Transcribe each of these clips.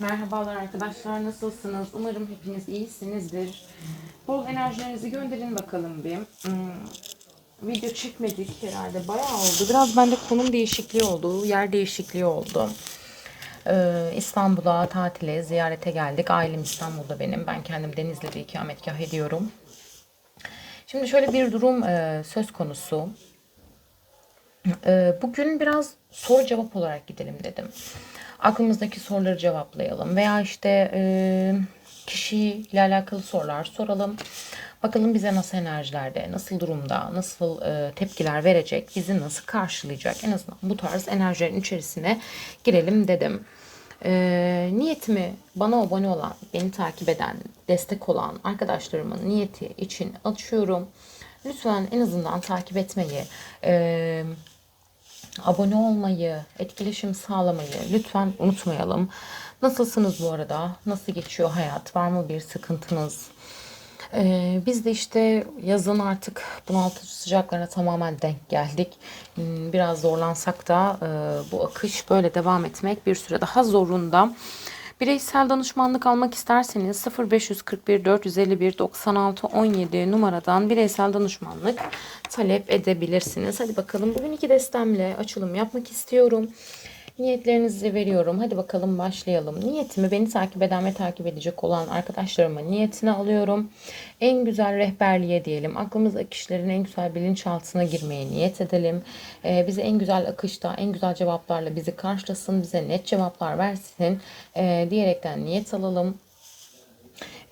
Merhabalar arkadaşlar nasılsınız? Umarım hepiniz iyisinizdir. Bol enerjilerinizi gönderin bakalım bir. Hmm, video çekmedik herhalde bayağı oldu. Biraz bende konum değişikliği oldu, yer değişikliği oldu. Ee, İstanbul'a tatile, ziyarete geldik. Ailem İstanbul'da benim. Ben kendim Denizli'de ikametgah ediyorum. Şimdi şöyle bir durum e, söz konusu. Ee, Bugün biraz soru cevap olarak gidelim dedim. Aklımızdaki soruları cevaplayalım veya işte e, kişiyle alakalı sorular soralım. Bakalım bize nasıl enerjilerde, nasıl durumda, nasıl e, tepkiler verecek, bizi nasıl karşılayacak. En azından bu tarz enerjilerin içerisine girelim dedim. E, niyetimi bana abone olan, beni takip eden, destek olan arkadaşlarımın niyeti için açıyorum. Lütfen en azından takip etmeyi, e, abone olmayı, etkileşim sağlamayı lütfen unutmayalım. Nasılsınız bu arada? Nasıl geçiyor hayat? Var mı bir sıkıntınız? Ee, biz de işte yazın artık bunaltıcı sıcaklarına tamamen denk geldik. Hmm, Biraz zorlansak da e, bu akış böyle devam etmek bir süre daha zorunda. Bireysel danışmanlık almak isterseniz 0541 451 96 17 numaradan bireysel danışmanlık talep edebilirsiniz. Hadi bakalım bugün iki destemle açılım yapmak istiyorum. Niyetlerinizi veriyorum. Hadi bakalım başlayalım. Niyetimi beni takip eden ve takip edecek olan arkadaşlarıma niyetini alıyorum. En güzel rehberliğe diyelim. Aklımızdaki kişilerin en güzel bilinçaltına girmeye niyet edelim. Ee, bize en güzel akışta, en güzel cevaplarla bizi karşılasın. Bize net cevaplar versin. Ee, diyerekten niyet alalım.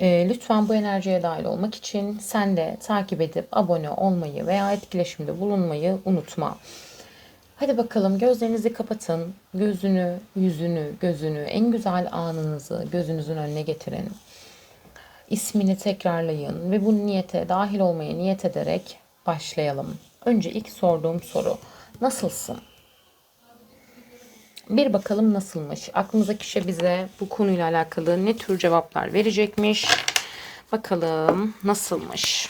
Ee, lütfen bu enerjiye dahil olmak için sen de takip edip abone olmayı veya etkileşimde bulunmayı unutma. Hadi bakalım gözlerinizi kapatın. Gözünü, yüzünü, gözünü, en güzel anınızı gözünüzün önüne getirin. İsmini tekrarlayın ve bu niyete dahil olmaya niyet ederek başlayalım. Önce ilk sorduğum soru. Nasılsın? Bir bakalım nasılmış. Aklımızdaki kişi bize bu konuyla alakalı ne tür cevaplar verecekmiş. Bakalım nasılmış.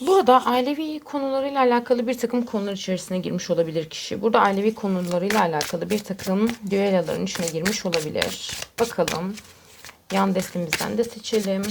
Burada ailevi konularıyla alakalı bir takım konular içerisine girmiş olabilir kişi. Burada ailevi konularıyla alakalı bir takım düelloların içine girmiş olabilir. Bakalım. Yan destemizden de seçelim.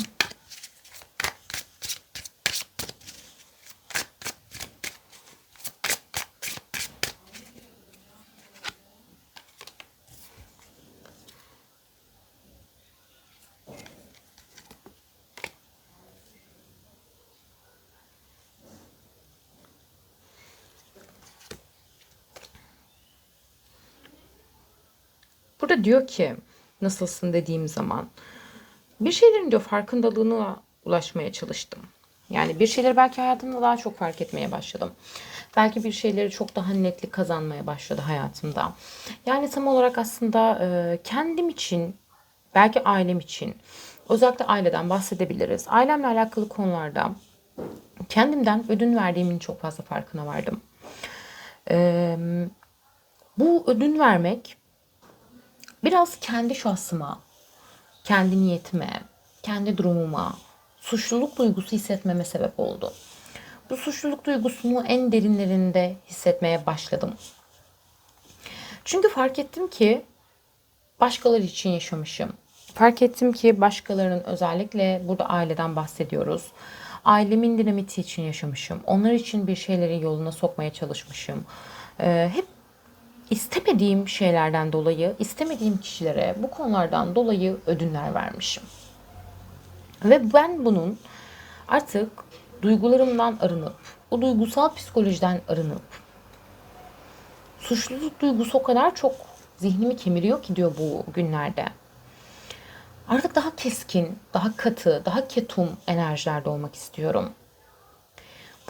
Burada diyor ki nasılsın dediğim zaman bir şeylerin diyor farkındalığına ulaşmaya çalıştım. Yani bir şeyleri belki hayatımda daha çok fark etmeye başladım. Belki bir şeyleri çok daha netlik kazanmaya başladı hayatımda. Yani tam olarak aslında e, kendim için, belki ailem için, özellikle aileden bahsedebiliriz. Ailemle alakalı konularda kendimden ödün verdiğimin çok fazla farkına vardım. Bu ödün vermek biraz kendi şahsıma, kendi niyetime, kendi durumuma suçluluk duygusu hissetmeme sebep oldu. Bu suçluluk duygusunu en derinlerinde hissetmeye başladım. Çünkü fark ettim ki başkaları için yaşamışım. Fark ettim ki başkalarının özellikle burada aileden bahsediyoruz. Ailemin dinamiti için yaşamışım. Onlar için bir şeyleri yoluna sokmaya çalışmışım. Ee, hep istemediğim şeylerden dolayı, istemediğim kişilere bu konulardan dolayı ödünler vermişim. Ve ben bunun artık duygularımdan arınıp, o duygusal psikolojiden arınıp, suçluluk duygusu o kadar çok zihnimi kemiriyor ki diyor bu günlerde. Artık daha keskin, daha katı, daha ketum enerjilerde olmak istiyorum.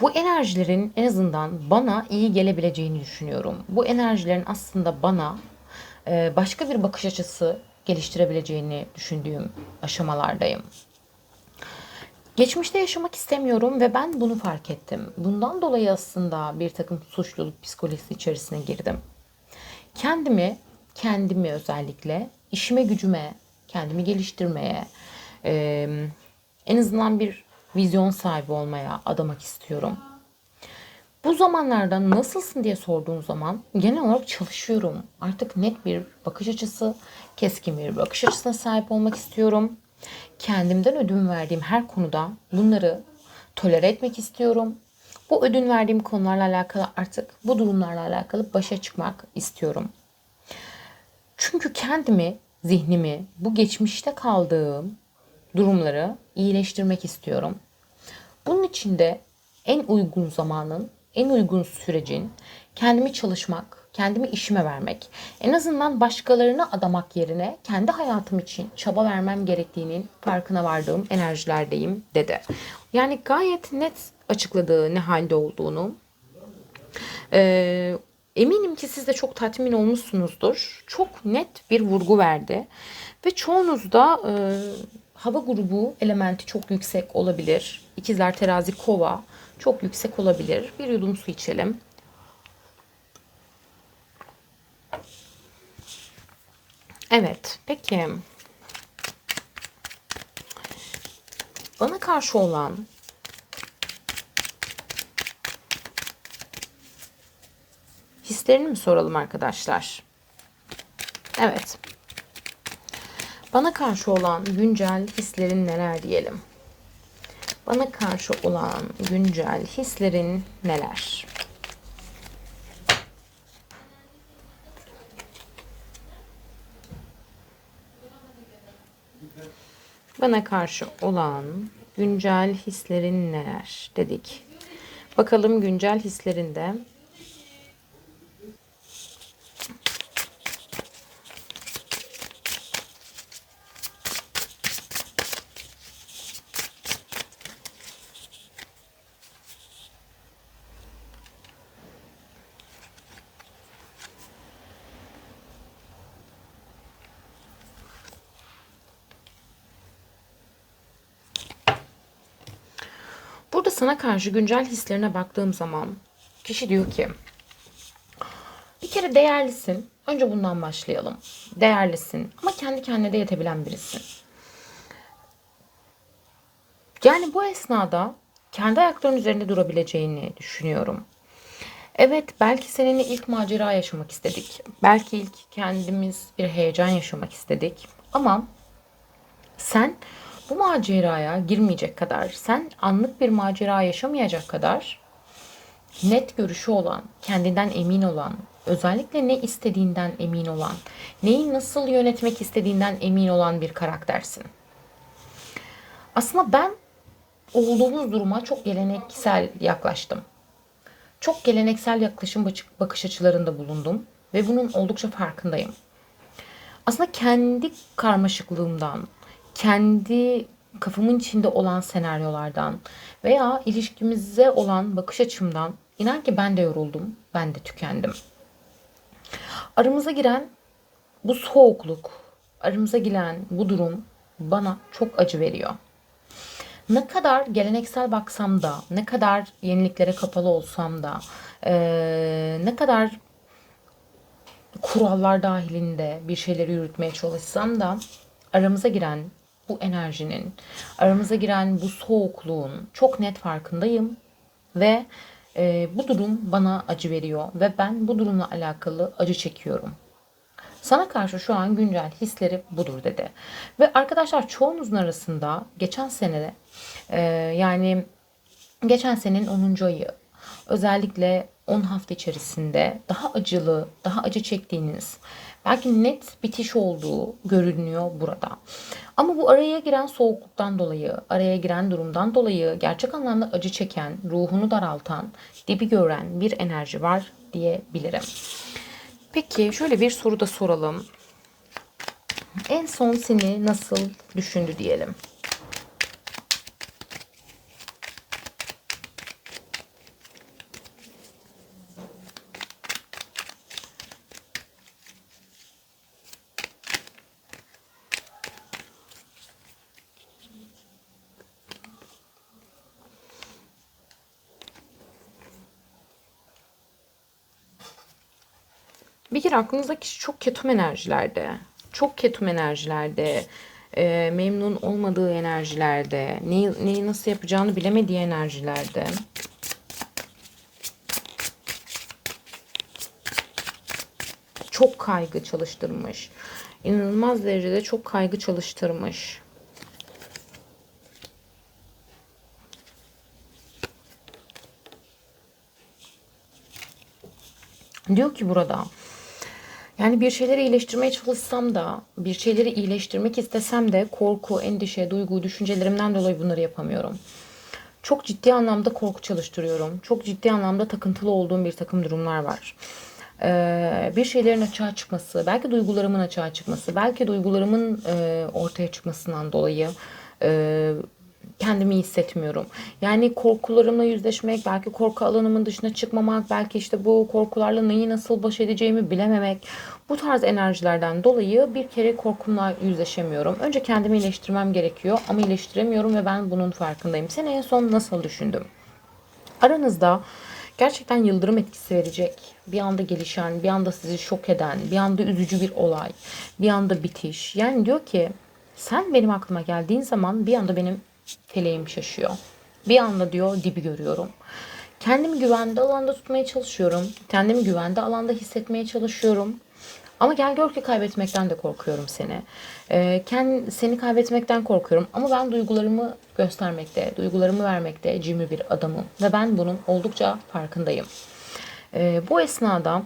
Bu enerjilerin en azından bana iyi gelebileceğini düşünüyorum. Bu enerjilerin aslında bana e, başka bir bakış açısı geliştirebileceğini düşündüğüm aşamalardayım. Geçmişte yaşamak istemiyorum ve ben bunu fark ettim. Bundan dolayı aslında bir takım suçluluk psikolojisi içerisine girdim. Kendimi, kendimi özellikle işime gücüme, kendimi geliştirmeye, e, en azından bir vizyon sahibi olmaya adamak istiyorum. Bu zamanlarda nasılsın diye sorduğun zaman genel olarak çalışıyorum. Artık net bir bakış açısı, keskin bir bakış açısına sahip olmak istiyorum. Kendimden ödün verdiğim her konuda bunları tolere etmek istiyorum. Bu ödün verdiğim konularla alakalı artık bu durumlarla alakalı başa çıkmak istiyorum. Çünkü kendimi, zihnimi, bu geçmişte kaldığım durumları iyileştirmek istiyorum. Bunun için de en uygun zamanın, en uygun sürecin kendimi çalışmak, kendimi işime vermek, en azından başkalarına adamak yerine kendi hayatım için çaba vermem gerektiğinin farkına vardığım enerjilerdeyim dedi. Yani gayet net açıkladığı ne halde olduğunu. Ee, eminim ki siz de çok tatmin olmuşsunuzdur. Çok net bir vurgu verdi. Ve çoğunuz da e, hava grubu elementi çok yüksek olabilir. İkizler terazi kova çok yüksek olabilir. Bir yudum su içelim. Evet, peki. Bana karşı olan hislerini mi soralım arkadaşlar? Evet. Bana karşı olan güncel hislerin neler diyelim? Bana karşı olan güncel hislerin neler? Bana karşı olan güncel hislerin neler dedik. Bakalım güncel hislerinde Burada sana karşı güncel hislerine baktığım zaman kişi diyor ki bir kere değerlisin. Önce bundan başlayalım. Değerlisin ama kendi kendine de yetebilen birisin. Yani bu esnada kendi ayaklarının üzerinde durabileceğini düşünüyorum. Evet belki seninle ilk macera yaşamak istedik. Belki ilk kendimiz bir heyecan yaşamak istedik. Ama sen bu maceraya girmeyecek kadar, sen anlık bir macera yaşamayacak kadar net görüşü olan, kendinden emin olan, özellikle ne istediğinden emin olan, neyi nasıl yönetmek istediğinden emin olan bir karaktersin. Aslında ben olduğumuz duruma çok geleneksel yaklaştım. Çok geleneksel yaklaşım bakış açılarında bulundum ve bunun oldukça farkındayım. Aslında kendi karmaşıklığımdan, kendi kafamın içinde olan senaryolardan veya ilişkimize olan bakış açımdan inan ki ben de yoruldum, ben de tükendim. Aramıza giren bu soğukluk, aramıza giren bu durum bana çok acı veriyor. Ne kadar geleneksel baksam da, ne kadar yeniliklere kapalı olsam da, ee, ne kadar kurallar dahilinde bir şeyleri yürütmeye çalışsam da aramıza giren bu enerjinin, aramıza giren bu soğukluğun çok net farkındayım ve e, bu durum bana acı veriyor ve ben bu durumla alakalı acı çekiyorum. Sana karşı şu an güncel hisleri budur dedi. Ve arkadaşlar çoğunuzun arasında geçen senede e, yani geçen senenin 10. ayı özellikle 10 hafta içerisinde daha acılı, daha acı çektiğiniz, belki net bitiş olduğu görünüyor burada. Ama bu araya giren soğukluktan dolayı, araya giren durumdan dolayı gerçek anlamda acı çeken, ruhunu daraltan, dibi gören bir enerji var diyebilirim. Peki şöyle bir soru da soralım. En son seni nasıl düşündü diyelim. Bir kere aklınızdaki kişi çok ketum enerjilerde. Çok ketum enerjilerde. e, memnun olmadığı enerjilerde. Neyi, neyi nasıl yapacağını bilemediği enerjilerde. Çok kaygı çalıştırmış. İnanılmaz derecede çok kaygı çalıştırmış. Diyor ki burada yani bir şeyleri iyileştirmeye çalışsam da bir şeyleri iyileştirmek istesem de korku, endişe, duygu, düşüncelerimden dolayı bunları yapamıyorum. Çok ciddi anlamda korku çalıştırıyorum. Çok ciddi anlamda takıntılı olduğum bir takım durumlar var. Ee, bir şeylerin açığa çıkması, belki duygularımın açığa çıkması, belki duygularımın e, ortaya çıkmasından dolayı e, kendimi iyi hissetmiyorum. Yani korkularımla yüzleşmek, belki korku alanımın dışına çıkmamak, belki işte bu korkularla neyi nasıl baş edeceğimi bilememek. Bu tarz enerjilerden dolayı bir kere korkumla yüzleşemiyorum. Önce kendimi iyileştirmem gerekiyor ama iyileştiremiyorum ve ben bunun farkındayım. Sen en son nasıl düşündüm? Aranızda gerçekten yıldırım etkisi verecek, bir anda gelişen, bir anda sizi şok eden, bir anda üzücü bir olay, bir anda bitiş. Yani diyor ki sen benim aklıma geldiğin zaman bir anda benim feleğim şaşıyor. Bir anda diyor dibi görüyorum. Kendimi güvende alanda tutmaya çalışıyorum. Kendimi güvende alanda hissetmeye çalışıyorum. Ama gel gör ki kaybetmekten de korkuyorum seni. Ee, kend, seni kaybetmekten korkuyorum. Ama ben duygularımı göstermekte, duygularımı vermekte cimri bir adamım. Ve ben bunun oldukça farkındayım. Ee, bu esnada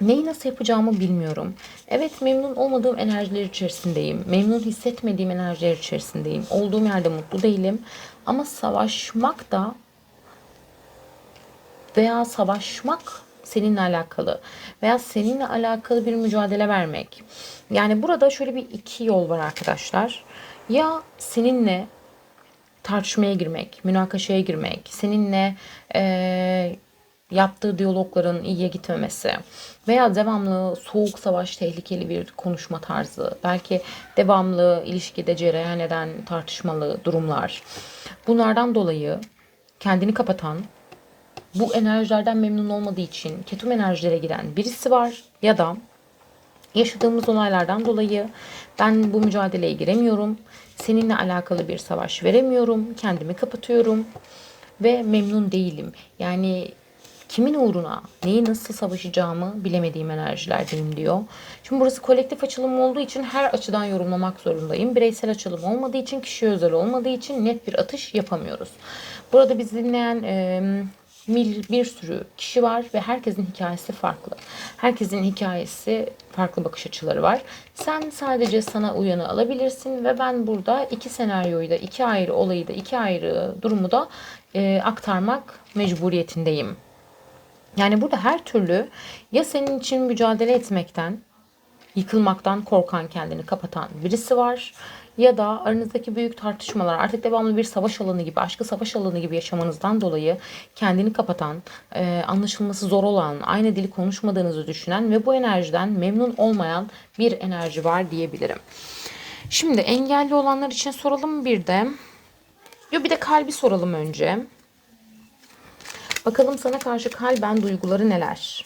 Neyi nasıl yapacağımı bilmiyorum. Evet memnun olmadığım enerjiler içerisindeyim. Memnun hissetmediğim enerjiler içerisindeyim. Olduğum yerde mutlu değilim. Ama savaşmak da veya savaşmak seninle alakalı veya seninle alakalı bir mücadele vermek. Yani burada şöyle bir iki yol var arkadaşlar. Ya seninle tartışmaya girmek, münakaşaya girmek, seninle e, yaptığı diyalogların iyiye gitmemesi veya devamlı soğuk savaş tehlikeli bir konuşma tarzı, belki devamlı ilişkide cereyan eden tartışmalı durumlar. Bunlardan dolayı kendini kapatan, bu enerjilerden memnun olmadığı için ketum enerjilere giren birisi var ya da yaşadığımız olaylardan dolayı ben bu mücadeleye giremiyorum. Seninle alakalı bir savaş veremiyorum. Kendimi kapatıyorum ve memnun değilim. Yani kimin uğruna neyi nasıl savaşacağımı bilemediğim enerjilerdeyim diyor. Şimdi burası kolektif açılım olduğu için her açıdan yorumlamak zorundayım. Bireysel açılım olmadığı için, kişi özel olmadığı için net bir atış yapamıyoruz. Burada bizi dinleyen e, bir sürü kişi var ve herkesin hikayesi farklı. Herkesin hikayesi farklı bakış açıları var. Sen sadece sana uyanı alabilirsin ve ben burada iki senaryoyu da, iki ayrı olayı da, iki ayrı durumu da e, aktarmak mecburiyetindeyim. Yani burada her türlü ya senin için mücadele etmekten, yıkılmaktan korkan, kendini kapatan birisi var. Ya da aranızdaki büyük tartışmalar artık devamlı bir savaş alanı gibi, aşkı savaş alanı gibi yaşamanızdan dolayı kendini kapatan, e, anlaşılması zor olan, aynı dili konuşmadığınızı düşünen ve bu enerjiden memnun olmayan bir enerji var diyebilirim. Şimdi engelli olanlar için soralım bir de. Yo bir de kalbi soralım önce. Bakalım sana karşı kalben duyguları neler?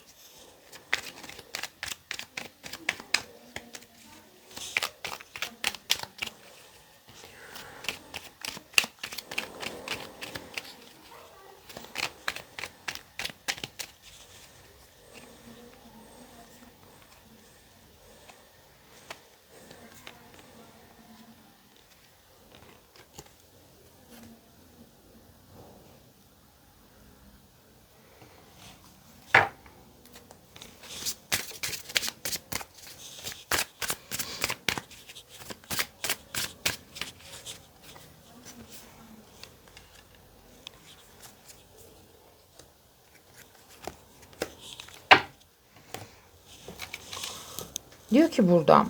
Diyor ki burada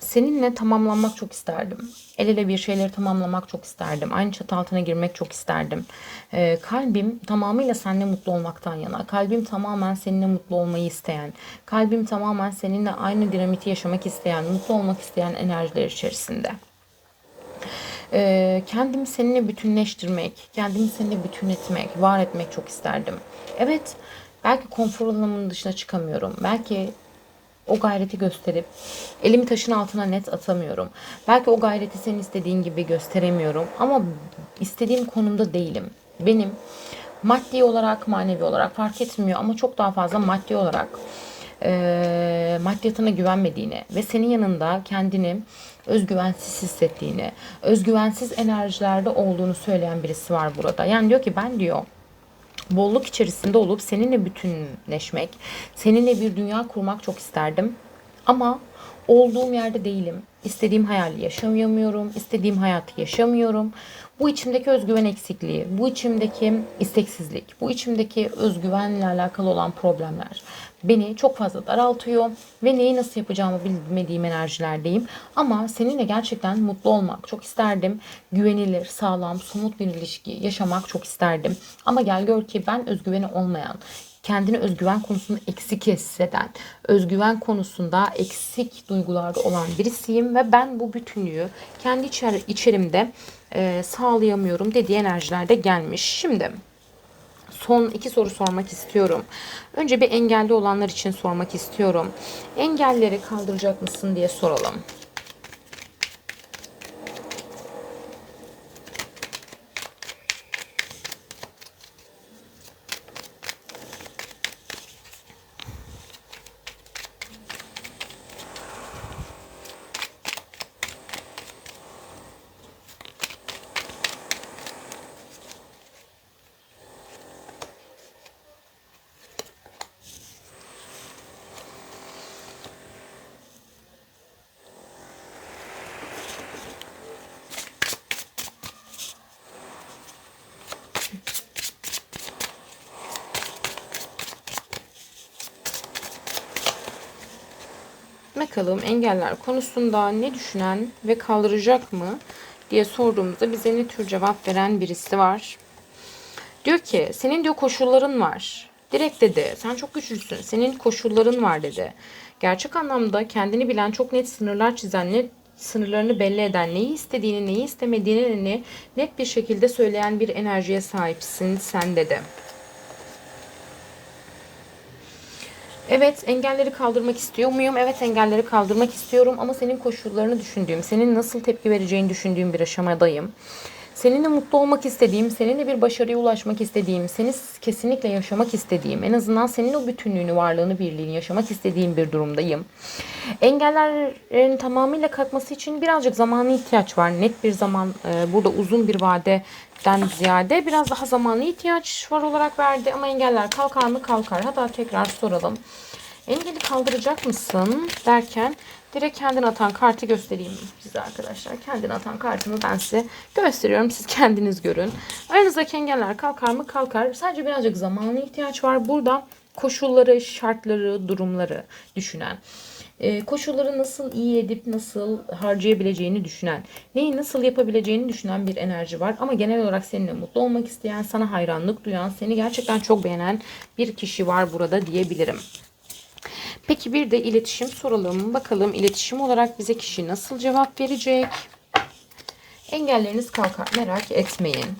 seninle tamamlanmak çok isterdim. El ele bir şeyleri tamamlamak çok isterdim. Aynı çatı altına girmek çok isterdim. Ee, kalbim tamamıyla seninle mutlu olmaktan yana. Kalbim tamamen seninle mutlu olmayı isteyen. Kalbim tamamen seninle aynı dinamiti yaşamak isteyen, mutlu olmak isteyen enerjiler içerisinde. Ee, kendimi seninle bütünleştirmek, kendimi seninle bütün etmek, var etmek çok isterdim. Evet, belki konfor alanımın dışına çıkamıyorum. Belki o gayreti gösterip elimi taşın altına net atamıyorum. Belki o gayreti senin istediğin gibi gösteremiyorum ama istediğim konumda değilim. Benim maddi olarak, manevi olarak fark etmiyor ama çok daha fazla maddi olarak e, maddiyatına güvenmediğini ve senin yanında kendini özgüvensiz hissettiğini, özgüvensiz enerjilerde olduğunu söyleyen birisi var burada. Yani diyor ki ben diyor bolluk içerisinde olup seninle bütünleşmek, seninle bir dünya kurmak çok isterdim. Ama olduğum yerde değilim. İstediğim hayali yaşamıyorum, istediğim hayatı yaşamıyorum. Bu içimdeki özgüven eksikliği, bu içimdeki isteksizlik, bu içimdeki özgüvenle alakalı olan problemler beni çok fazla daraltıyor ve neyi nasıl yapacağımı bilmediğim enerjilerdeyim. Ama seninle gerçekten mutlu olmak çok isterdim. Güvenilir, sağlam, somut bir ilişki yaşamak çok isterdim. Ama gel gör ki ben özgüveni olmayan, kendini özgüven konusunda eksik hisseden, özgüven konusunda eksik duygularda olan birisiyim ve ben bu bütünlüğü kendi içer, içerimde e, sağlayamıyorum dediği enerjilerde gelmiş. Şimdi son iki soru sormak istiyorum. Önce bir engelli olanlar için sormak istiyorum. Engelleri kaldıracak mısın diye soralım. Bakalım engeller konusunda ne düşünen ve kaldıracak mı diye sorduğumuzda bize ne tür cevap veren birisi var. Diyor ki senin diyor koşulların var. Direkt dedi sen çok güçlüsün senin koşulların var dedi. Gerçek anlamda kendini bilen çok net sınırlar çizen net sınırlarını belli eden neyi istediğini neyi istemediğini net bir şekilde söyleyen bir enerjiye sahipsin sen dedi. Evet engelleri kaldırmak istiyor muyum? Evet engelleri kaldırmak istiyorum ama senin koşullarını düşündüğüm, senin nasıl tepki vereceğini düşündüğüm bir aşamadayım. Seninle mutlu olmak istediğim, seninle bir başarıya ulaşmak istediğim, seni kesinlikle yaşamak istediğim, en azından senin o bütünlüğünü, varlığını, birliğini yaşamak istediğim bir durumdayım. Engellerin tamamıyla kalkması için birazcık zamana ihtiyaç var. Net bir zaman, e, burada uzun bir vadeden ziyade biraz daha zamana ihtiyaç var olarak verdi. Ama engeller kalkar mı? Kalkar. Hatta tekrar soralım. Engeli kaldıracak mısın derken direkt kendini atan kartı göstereyim size arkadaşlar. Kendini atan kartımı ben size gösteriyorum. Siz kendiniz görün. Aranızdaki engeller kalkar mı? Kalkar. Sadece birazcık zamana ihtiyaç var. Burada koşulları, şartları, durumları düşünen e, koşulları nasıl iyi edip nasıl harcayabileceğini düşünen, neyi nasıl yapabileceğini düşünen bir enerji var. Ama genel olarak seninle mutlu olmak isteyen, sana hayranlık duyan, seni gerçekten çok beğenen bir kişi var burada diyebilirim. Peki bir de iletişim soralım. Bakalım iletişim olarak bize kişi nasıl cevap verecek? Engelleriniz kalkar merak etmeyin.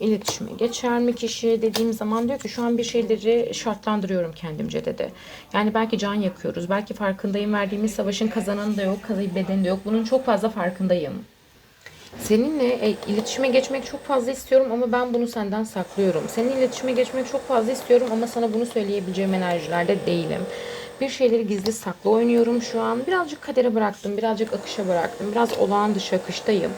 İletişime geçer mi kişi dediğim zaman diyor ki şu an bir şeyleri şartlandırıyorum kendimce dedi. Yani belki can yakıyoruz. Belki farkındayım verdiğimiz savaşın kazananı da yok, kaybedeni de yok. Bunun çok fazla farkındayım. Seninle e, iletişime geçmek çok fazla istiyorum ama ben bunu senden saklıyorum. Seninle iletişime geçmek çok fazla istiyorum ama sana bunu söyleyebileceğim enerjilerde değilim. Bir şeyleri gizli saklı oynuyorum şu an. Birazcık kadere bıraktım, birazcık akışa bıraktım. Biraz olağan dışı akıştayım.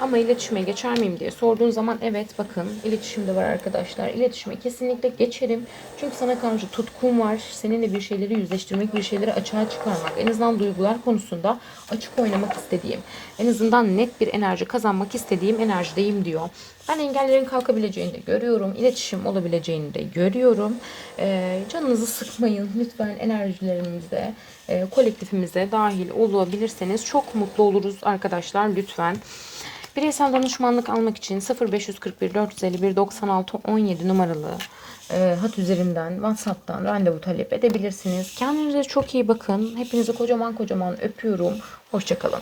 Ama iletişime geçer miyim diye sorduğun zaman evet bakın iletişimde var arkadaşlar. İletişime kesinlikle geçerim. Çünkü sana karşı tutkum var. Seninle bir şeyleri yüzleştirmek, bir şeyleri açığa çıkarmak. En azından duygular konusunda açık oynamak istediğim. En azından net bir enerji kazanmak istediğim enerjideyim diyor. Ben engellerin kalkabileceğini de görüyorum. İletişim olabileceğini de görüyorum. Ee, canınızı sıkmayın. Lütfen enerjilerimize, e, kolektifimize dahil olabilirseniz çok mutlu oluruz arkadaşlar. Lütfen. Bireysel danışmanlık almak için 0541 451 96 17 numaralı e, hat üzerinden WhatsApp'tan randevu talep edebilirsiniz. Kendinize çok iyi bakın. Hepinizi kocaman kocaman öpüyorum. Hoşçakalın.